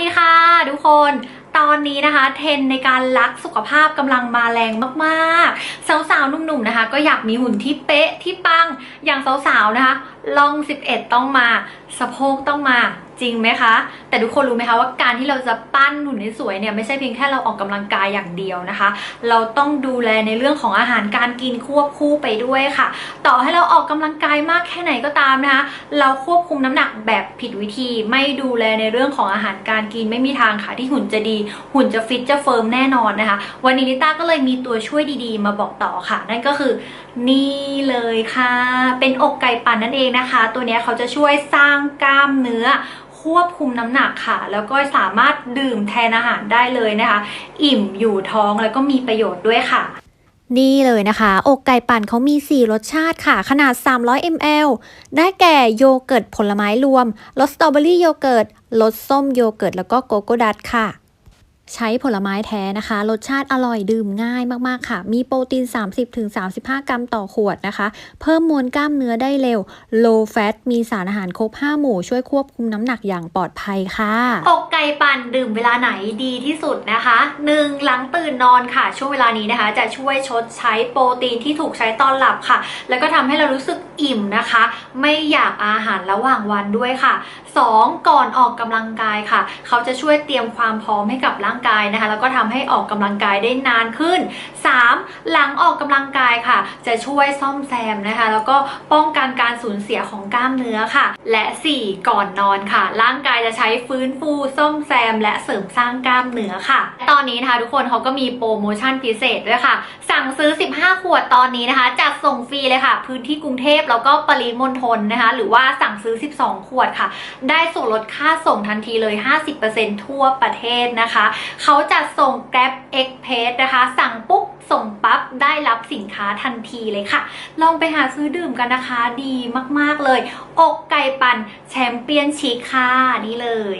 ดีค่ะทุกคนตอนนี้นะคะเทรนในการรักสุขภาพกำลังมาแรงมากๆ สาวๆหนุ่มๆนะคะ ก็อยากมีหุ่นที่เป๊ะที่ปังอย่างสาวๆนะคะลอง 11 ต้องมา สะโพกต้องมา จริงไหมคะ แต่ทุกคนรู้ไหมคะว่าการที่เราจะปั้นหุ่นให้สวยเนี่ยไม่ใช่เพียงแค่เราออกกำลังกายอย่างเดียวนะคะ เราต้องดูแลในเรื่องของอาหารการกินควบคู่ไปด้วยค่ะ ต่อให้เราออกกำลังกายมากแค่ไหนก็ตามนะคะ เราควบคุมน้ำหนักแบบผิดวิธี ไม่ดูแลในเรื่องของอาหารการกินไม่มีทางค่ะที่หุ่นจะดี หุ่นจะฟิตจะเฟิร์มแน่นอนนะคะ วันนี้นิต้าก็เลยมีตัวช่วยดีๆ มาบอกต่อค่ะ นั่นก็คือนี่เลยค่ะ เป็นอกไก่ปั่นนั่นเองนะคะ ตัวเนี้ยเขาจะช่วยสร้างกล้ามเนื้อ ควบคุมน้ำหนักค่ะ แล้วก็สามารถดื่มแทนอาหารได้เลยนะคะ อิ่มอยู่ท้องแล้วก็มีประโยชน์ด้วยค่ะนี่เลยนะคะ อกไก่ปั่นเขามี 4 รสชาติค่ะ ขนาด 300 ml ได้แก่โยเกิร์ตผลไม้รวม รสสตรอเบอรี่โยเกิร์ต รสส้มโยเกิร์ต แล้วก็โกโก้ดัตค่ะ ใช้ผลไม้แท้นะคะ รสชาติอร่อยดื่มง่ายมากๆค่ะ มีโปรตีน 30-35 กรัมต่อขวดนะคะ เพิ่มมวลกล้ามเนื้อได้เร็ว low fat มีสารอาหารครบ 5 หมู่ช่วยควบคุมน้ำหนักอย่างปลอดภัยค่ะ อกไก่ปั่นดื่มเวลาไหนดีที่สุดนะคะ 1. หลังตื่นนอนค่ะ ช่วงเวลานี้นะคะ จะช่วยชดใช้โปรตีนที่ถูกใช้ตอนหลับค่ะ แล้วก็ทำให้เรารู้สึกอิ่มนะคะ ไม่อยากอาหารระหว่างวันด้วยค่ะ 2. ก่อนออกกำลังกายค่ะ เขาจะช่วยเตรียมความพร้อมให้กับร่างกายนะคะ แล้วก็ทำให้ออกกำลังกายได้นานขึ้น 3. หลังออกกำลังกายค่ะ จะช่วยซ่อมแซมนะคะ แล้วก็ป้องกันการสูญเสียของกล้ามเนื้อค่ะ และ 4. ก่อนนอนค่ะ ร่างกายจะใช้ฟื้นฟูซ่อมแซม และเสริมสร้างกล้ามเนื้อค่ะ ตอนนี้นะคะทุกคนเขาก็มีโปรโมชั่นพิเศษด้วยค่ะ สั่งซื้อ 15 ขวดตอนนี้นะคะจัดส่งฟรีเลยค่ะ พื้นที่กรุงเทพแล้วก็ปริมณฑลนะคะ หรือว่าสั่งซื้อ 12 ขวดค่ะ ได้ส่วนลดค่าส่งทันทีเลย 50%ทั่วประเทศนะคะเขาจะส่ง Grab Express นะคะ สั่งปุ๊บส่งปั๊บได้รับสินค้าทันทีเลยค่ะ ลองไปหาซื้อดื่มกันนะคะ ดีมากๆเลย อกไก่ปั่นแชมเปี้ยนชิคค่ะนี่เลย